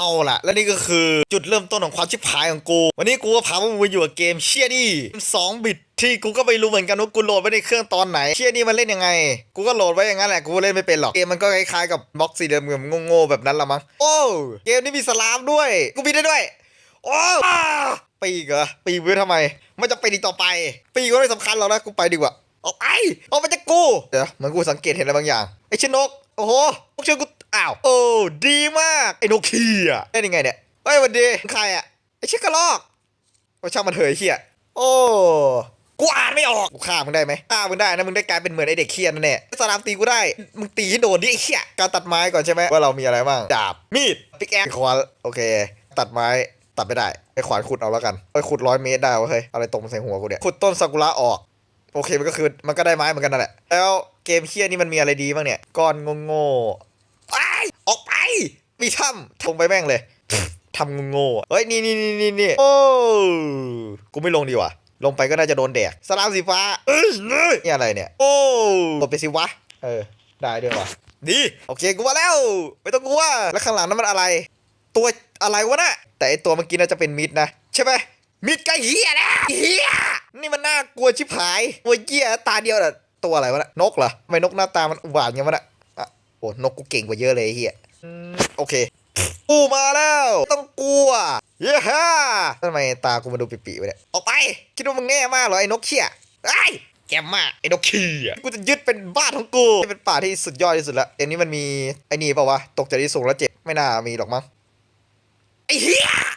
เอาล่ะ และนี่ก็คือจุดเริ่มต้นของความชิบหายของกู วันนี้กูก็พาพวกมึงไปอยู่กับเกมเชียนี่สองบิตที่กูก็ไม่รู้เหมือนกันว่ากูโหลดไว้ในเครื่องตอนไหน เชียนี่มันเล่นยังไง กูก็โหลดไว้อย่างนั้นแหละ กูเล่นไม่เป็นหรอก เกมมันก็คล้ายๆกับบล็อกสี่เหลี่ยมๆโง่ๆแบบนั้นละมั้ง โอ้ เกมนี้มีสลามด้วย กูบินได้ด้วย โอ้ปีกเหรอ ปีกไว้ทำไมมันจะเป็นอีต่อไป ปีกก็ไม่สำคัญหรอกนะ กูไปดีกว่า ออกไป ออกไปจากกู เดี๋ยวเหมือนกูสังเกตเห็นอะไรบางอย่าง ไอ้ชนก โอ้โหพวกเชื่อกู อ้าว โอ้ ดีมาก ไอ้นกขี้อะได้ยังไงเนี่ยเฮ้ยหวันดีใครอะไอ้เชิคกระลอกโอ้ช่างมันเถอะไอ้เหี้ยโอ้ กูอ่านไม่ออก กูฆ่ามึงได้ไหมฆ่ามึงได้นะ มึงได้กลายเป็นเหมือนไอเด็กเคียนนั่นแหละสลามตีกูได้ มึงตีให้โดนดิไอ้เหี้ยการตัดไม้ก่อนใช่ไหมว่าเรามีอะไรบ้าง ดาบ มีด ปิกแอคขวาน โอเค ตัดไม้ ตัดไม่ได้ ไอขวานขุดเอาแล้วกันไอขุดร้อยเมตรได้เฮ้ย อะไรตรงใส่หัวกูเนี่ย ขุดต้นซากุระออก โอเค มันก็คือ มันก็ได้ไม้เหมือนกันนั่นแหละ แล้วเกมเคียนี่มันมีอะไรดีบ้างเนี่ย ก้อนโง่ๆ มีถ้ำทงไปแม่งเลยทำโง่เฮ้ยนี่นี่นี่นี่นี่โอ้กูไม่ลงดีกว่าลงไปก็น่าจะโดนแดกสลามสีฟ้า เอ้ยนี่นี่อะไรเนี่ย โอ้กดไปสิวะ เออ ได้ด้วยว่ะดี โอเคกูมาแล้ว ไม่ต้องกลัว แล้วข้างหลังนั้นมันอะไร ตัวอะไรวะน่ะแต่ไอตัวเมื่อกี้น่าจะเป็นมิดนะ ใช่ไหมมิดก่เฮียนะเฮียนี่มันน่ากลัวชิบหายตัวเหี้ยตาเดียวน่ะตัวอะไรวะน่ะนกเหรอ ไม่นกหน้าตามันอุบาทอย่างวะน่ะอะโอ้นกกูเก่งกว่าเยอะเลยเฮีย โอเค กูมาแล้ว ต้องกลัว เย้ฮ่าทำไมตากูมาดูปิๆไปเนี่ยออกไป คิดว่ามึงแง่มากเหรอไอ้นกเขี้ยไอ้แกมมากไอ้นกขี้อะกูจะยึดเป็นบ้านของกูเป็นป่าที่สุดยอดที่สุดละเอ็นนี้มันมีไอ้นี่เปล่าวะตกจากที่สูงแล้วเจ็บไม่น่ามีหรอกมั้งไอ้เหี้ย